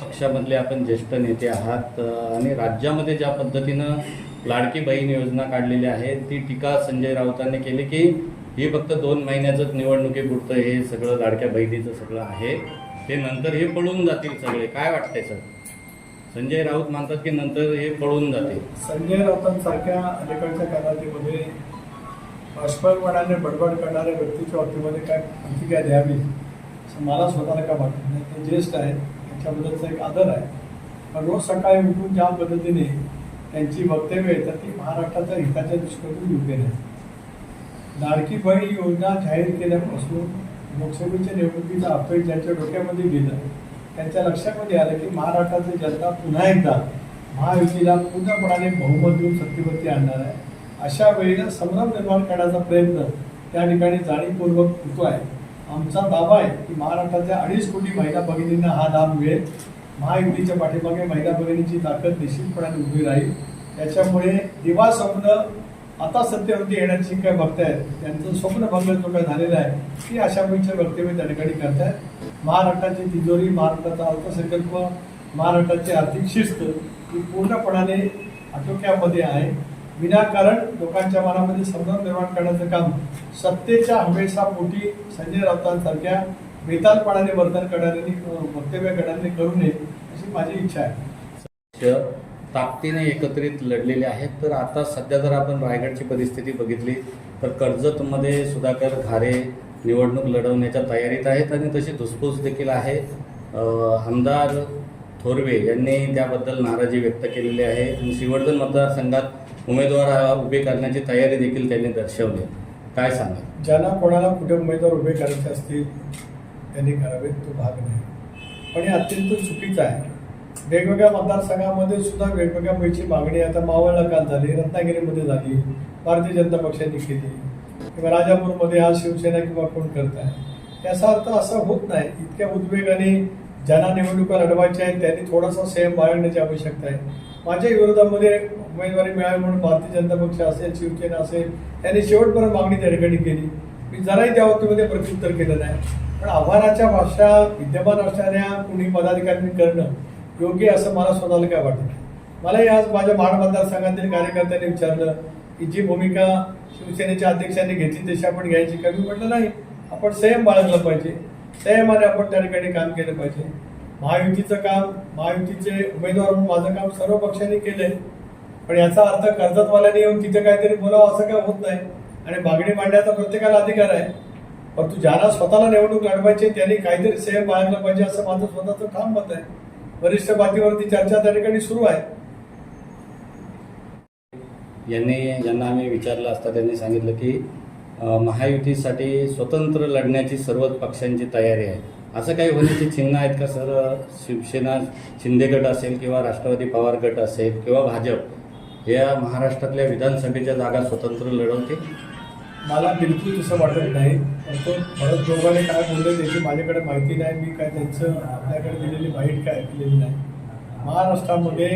पक्षामधले आपण ज्येष्ठ नेते आहात आणि राज्यामध्ये ज्या पद्धतीनं लाडकी बहीण योजना काढलेली आहे ती टीका संजय राऊतांनी केली की हे फक्त दोन महिन्याचंच निवडणुकीपुरतं हे सगळं लाडक्या बहिणीचं सगळं आहे. ते नंतर हे पळून जातील सगळे. काय वाटतंय सर? संजय राऊत मानतात की नंतर हे पळून जातील. संजय राऊतांसारख्या अलीकडच्या कालावधीमध्ये बाष्पीभवनाने बडबड करणाऱ्या व्यक्तीच्या बाबतीमध्ये काय प्रतिक्रिया द्यावी मला स्वतःला काय वाटत नाही. ते ज्येष्ठ आहेत. त्यांच्याबद्दलचा एक आदर आहे. पण रोज सकाळी उठून ज्या पद्धतीने त्यांची वक्तव्य येतात ती महाराष्ट्राच्या हिताच्या दृष्टीने योग्य नाही. लाडकी बहीण योजना जाहीर केल्यापासून लोकसभेच्या निवडणुकीचा अपयश ज्यांच्या डोक्यामध्ये गेलं त्यांच्या लक्षामध्ये आलं की महाराष्ट्राची जनता पुन्हा एकदा महायुतीला पूर्णपणाने बहुमत देऊन सत्तेवरती आणणार आहे. अशा वेळेला संभ्रम निर्माण करण्याचा प्रयत्न त्या ठिकाणी जाणीवपूर्वक होतो आहे. आमचा दावा आहे की महाराष्ट्राच्या अडीच कोटी महिला भगिनींना हा लाभ मिळेल. महायुतीच्या पाठीमागे महिला भगिनींची ताकद निश्चितपणाने उभी राहील. त्याच्यामुळे दिवा स्वप्न आता सत्तेवरती येण्याची काय बघतायत त्यांचं स्वप्न भंग जो काय झालेला आहे ती अशा पैकी वक्तव्य त्या ठिकाणी करतायत. महाराष्ट्राची तिजोरी महाराष्ट्राचा अर्थसंकल्प महाराष्ट्राची आर्थिक शिस्त ही पूर्णपणाने आटोक्यामध्ये आहे. विनाकारण लोकांच्या मनामध्ये संभ्रम निर्माण करण्याचं काम सत्तेच्या हमेशापोटी संजय राऊतांसारख्या बेतालपणाने वर्तन करणाऱ्यांनी वक्तव्य करणाऱ्यांनी करू नये अशी माझी इच्छा आहे. ताकदीने एकत्रित लढलेले आहेत तर आता सध्या जर आपण रायगडची परिस्थिती बघितली तर कर्जतमध्ये सुधाकर घारे निवडणूक लढवण्याच्या तयारीत आहेत आणि तशी धुसफूस देखील आहे. आमदार थोरवे यांनी त्याबद्दल नाराजी व्यक्त केलेली आहे. आणि श्रीवर्धन मतदारसंघात उमेदवार उभे करण्याची तयारी देखील त्यांनी दर्शवली. काय सांगा ज्यांना कोणाला कुठे उमेदवार उभे करायचे असतील त्यांनी करावेत तो भाग नाही. पण हे अत्यंत चुकीचं आहे. वेगवेगळ्या मतदारसंघामध्ये सुद्धा वेगवेगळ्या पैकी मागणी आता मावळला काल झाली रत्नागिरीमध्ये झाली भारतीय जनता पक्षाने केली. किंवा राजापूरमध्ये आज शिवसेना किंवा कोण करत आहे. याचा अर्थ असा होत नाही इतक्या उद्वेगाने ज्यांना निवडणुका लढवायच्या आहेत त्यांनी थोडासा संयम बाळगण्याची आवश्यकता आहे. माझ्या विरोधामध्ये उमेदवारी मिळावी म्हणून भारतीय जनता पक्ष असेल शिवसेना असेल त्यांनी शेवटपर्यंत मागणी त्या ठिकाणी केली. मी जराही त्या बाबतीमध्ये प्रत्युत्तर केलं नाही. पण आव्हानाच्या भाषा विद्यमान असणाऱ्या कुणी पदाधिकाऱ्यांनी करणं योग्य असं मला स्वतःला काय वाटत मलाही आज माझ्या महाड मतदारसंघातील कार्यकर्त्यांनी विचारलं की जी भूमिका शिवसेनेच्या अध्यक्षांनी घेतली तशी आपण घ्यायची का मी म्हटलं नाही. आपण संयम बाळगलं पाहिजे. संयमाने आपण त्या ठिकाणी काम केलं पाहिजे. महायुतीचं काम महायुतीचे उमेदवार म्हणून माझं काम सर्व पक्षांनी केलंय. पण याचा अर्थ कर्जतवाल्याने येऊन तिथे काहीतरी बोलावं असं काय होत नाही. आणि मागणी मांडण्याचा प्रत्येकाला अधिकार आहे. परंतु ज्यांना स्वतःला निवडणूक लढवायची आहे, त्यांनी काहीतरी सेम बाळगलं पाहिजे असं माझं स्वतःचं ठाम मत आहे. वरिष्ठ पातळीवरती चर्चा त्या ठिकाणी सुरू आहे. यांनी ज्यांना आम्ही विचारलं असता त्यांनी सांगितलं की महायुतीसाठी स्वतंत्र लढण्याची सर्वच पक्षांची तयारी आहे. असं काही होण्याची चिन्ह आहेत का सर? शिवसेना शिंदे गट असेल किंवा राष्ट्रवादी पवार गट असेल किंवा भाजप या महाराष्ट्रातल्या विधानसभेच्या जागा स्वतंत्र लढवते मला बिलकुल तसं वाटत नाही. पण भरत जोगाने काय बोलले त्याची माझ्याकडे माहिती नाही. मी काय त्यांचं आपल्याकडे दिलेली माहिती काय ऐकलेली नाही. महाराष्ट्रामध्ये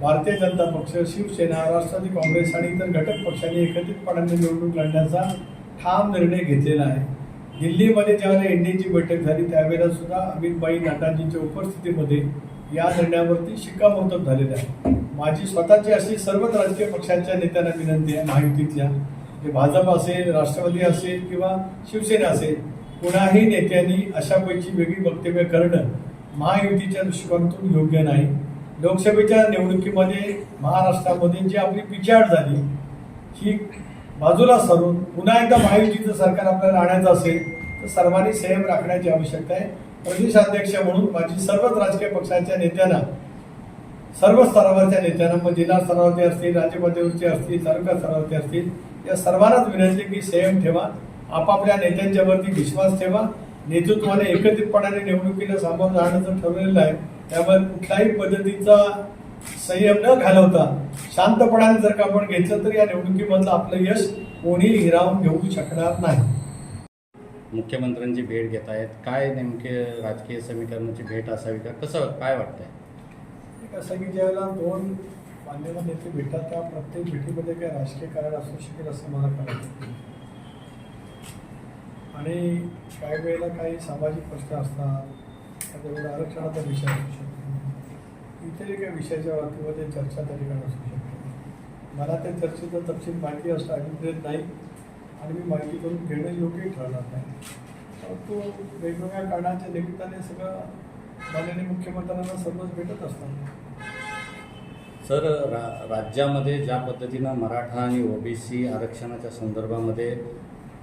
भारतीय जनता पक्ष शिवसेना राष्ट्रवादी काँग्रेस आणि इतर घटक पक्षांनी एकत्रितपणाने निवडणूक लढण्याचा ठाम निर्णय घेतलेला आहे. दिल्लीमध्ये ज्यावेळेला एनडीएची बैठक झाली त्यावेळेला सुद्धा अमितबाई नाटाजींच्या उपस्थितीमध्ये या निर्णयावरती शिक्कामोर्तब झालेलं आहे. माझी स्वतःची अशी सर्वच राजकीय पक्षांच्या नेत्यांना विनंती आहे महायुतीतल्या जे भाजप असेल राष्ट्रवादी असेल किंवा शिवसेना असेल कुणाही नेत्यांनी अशापैकी वेगळी वक्तव्य करणं महायुतीच्या दृष्टिकोनातून योग्य नाही. लोकसभेच्या निवडणुकीमध्ये महाराष्ट्रामध्ये जी आपली पिछाड झाली ही बाजूला सरून पुन्हा एकदा महायुतीचं सरकार आपल्याला आणायचं असेल तर सर्वांनी संयम राखण्याची आवश्यकता आहे. प्रदेशाध्यक्ष म्हणून माझी सर्वच राजकीय पक्षांच्या नेत्यांना सर्व स्तरावरच्या नेत्यांना मग जिल्हा स्तरावरती असतील राज्य पातळीवरचे असतील तालुका स्तरावरचे असतील या सर्वांनाच विनंती की संयम ठेवा. आपापल्या नेत्यांच्यावरती विश्वास ठेवा. नेतृत्वाने एकत्रितपणाने निवडणुकीला सामोरं जाण्याचं ठरवलेलं आहे. त्यामुळे कुठल्याही पद्धतीचा संयम न घालवता शांतपणाने जर का आपण घेतलं तर या निवडणुकीमधलं आपलं यश कोणी हिरावून घेऊ शकणार नाही. मुख्यमंत्र्यांची भेट घेत आहेत. काय नेमके राजकीय समीकरणाची भेट असावी का? कसं काय वाटतंय? एक असं की ज्यावेळेला दोन मान्यवर नेते भेटतात त्या प्रत्येक भेटीमध्ये काही राजकीय कारण असू शकेल असं मला कळतं आणि काही वेळेला काही सामाजिक प्रश्न असतात काही वेळेला आरक्षणाचा विषय असू शकतो. इतरही काही विषयाच्या बाबतीमध्ये चर्चा त्या ठिकाणी असू शकते. मला त्या चर्चेचा तपशील माहिती असणं अभिप्रेत नाही. आणि मी माहिती करून घेणं योग्य ठरणार नाही. परंतु वेगवेगळ्या कारणाच्या निमित्ताने सगळं माननीय मुख्यमंत्र्यांना सर्वच भेटत असतात सर रा राज्यामध्ये ज्या पद्धतीनं मराठा आणि ओबीसी आरक्षणाच्या संदर्भामध्ये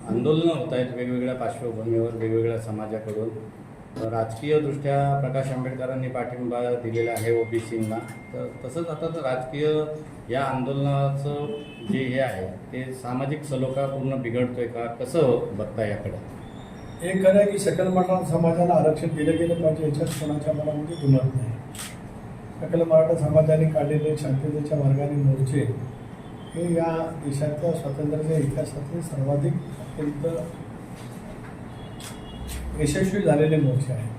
आंदोलनं होत आहेत वेगवेगळ्या पार्श्वभूमीवर वेगवेगळ्या समाजाकडून राजकीयदृष्ट्या प्रकाश आंबेडकरांनी पाठिंबा दिलेला आहे ओबीसींना. तर तसंच आता तर राजकीय या आंदोलनाचं जे हे आहे ते सामाजिक सलोखा पूर्ण बिघडतोय का? कसं बघता याकडे? हे खरं आहे की सकल मराठा समाजाला आरक्षण दिलं गेलं पाहिजे याच्यात कोणाच्या मनामध्ये दुमत नाही. सकल मराठा समाजाने काढलेले शांततेच्या मार्गाने मोर्चे हे या देशाच्या स्वातंत्र्याच्या इतिहासातील सर्वाधिक अत्यंत यशस्वी झालेले मोर्चे आहेत.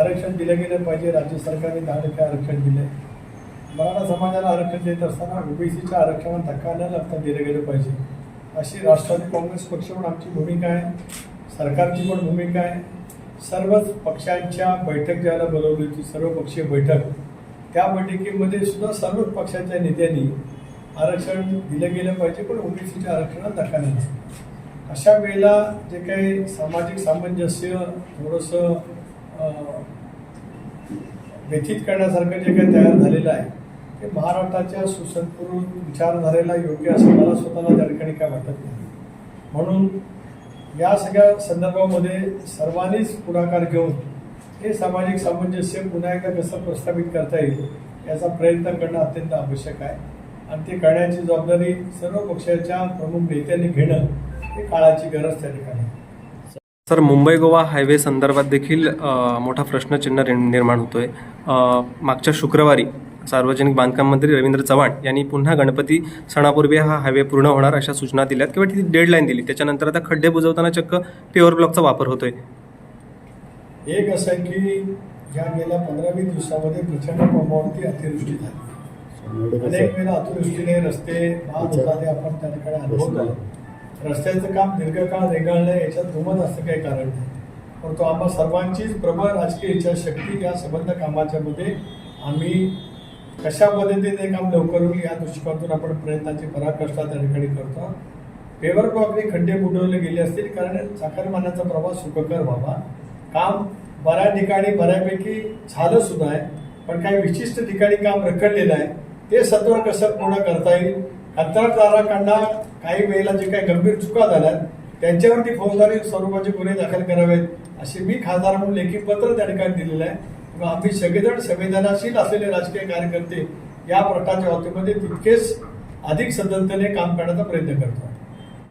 आरक्षण दिलं गेलं पाहिजे राज्य सरकारने दहा टक्के आरक्षण दिले मराठा समाजाला आरक्षण देत असताना ओबीसीच्या आरक्षणात धक्का न लागता दिलं गेलं पाहिजे. अशी राष्ट्रवादी काँग्रेस पक्ष पण आमची भूमिका आहे. सरकारची पण भूमिका आहे. सर्वच पक्षांच्या बैठक ज्याला बोलवली होती सर्व पक्षीय बैठक त्या बैठकीमध्ये सुद्धा सर्वच पक्षाच्या नेत्यांनी आरक्षण दिलं गेलं पाहिजे पण ओबीसीच्या आरक्षणात धक्का नाही. अशा वेळेला जे काही सामाजिक सामंजस्य थोडंसं व्यथित करण्यासारखं जे काही तयार झालेलं आहे ते महाराष्ट्राच्या सुसंस्कृत विचारधारेला योग्य असं मला स्वतःला त्या ठिकाणी काय वाटत नाही. म्हणून या सगळ्या संदर्भामध्ये सर्वांनीच पुढाकार घेऊन हे सामाजिक सामंजस्य पुन्हा एकदा कसं प्रस्थापित करता येईल याचा प्रयत्न करणं अत्यंत आवश्यक आहे. आणि ते करण्याची जबाबदारी सर्व पक्षाच्या प्रमुख नेत्यांनी घेणं हे काळाची गरज त्या ठिकाणी. सर मुंबई गोवा हायवे संदर्भात देखील मोठा प्रश्नचिन्ह निर्म- निर्माण होतोय. मागच्या शुक्रवारी सार्वजनिक बांधकाम मंत्री रवींद्र चव्हाण यांनी पुन्हा गणपती सणापूर्वी हा हायवे पूर्ण होणार अशा सूचना दिल्यात किंवा ती डेडलाईन दिली. त्याच्यानंतर आता खड्डे बुजवताना चक्क प्युअर ब्लॉकचा वापर होतोय. एक असं आहे की या गेल्या पंधरा वीस दिवसामध्ये प्रचंड प्रमाणावरती अतिवृष्टी झाली. अनेक वेळा अतिवृष्टीने रस्ते बाद होतात हे आपण त्या ठिकाणी अनुभवतो रस्त्याचं काम दीर्घकाळ रेगाळलं याच्यात दुमत असं काही कारण नाही. परंतु आम्हा सर्वांचीच प्रबळ राजकीय इच्छाशक्ती या संबंध कामाच्या मध्ये आम्ही कशा पद्धतीने काम लवकर होईल या दृष्टिकोनातून आपण प्रयत्नाची पराकाष्ठा त्या ठिकाणी करतो. पेवर ब्लॉकने खड्डे बुडवले गेले असतील कारण साखरमानाचा प्रवास सुखकर व्हावा. काम बऱ्या ठिकाणी बऱ्यापैकी झालं सुद्धा आहे पण काही विशिष्ट ठिकाणी काम रखडलेलं आहे. ते सत्वर कसं पूर्ण करता येईल? कंत्राटदाराकडनं काही वेळेला जे काही गंभीर चुका झाल्यात त्यांच्यावरती फौजदारी स्वरूपाचे गुन्हे दाखल करावेत असे मी खासदार म्हणून लेखी पत्र त्या ठिकाणी दिलेलं आहे. आम्ही सगळेजण संवेदनाशील असलेले राजकीय कार्यकर्ते या प्रकारच्या बाबतीमध्ये तितकेच अधिक सतर्कतेने काम करण्याचा प्रयत्न करतो.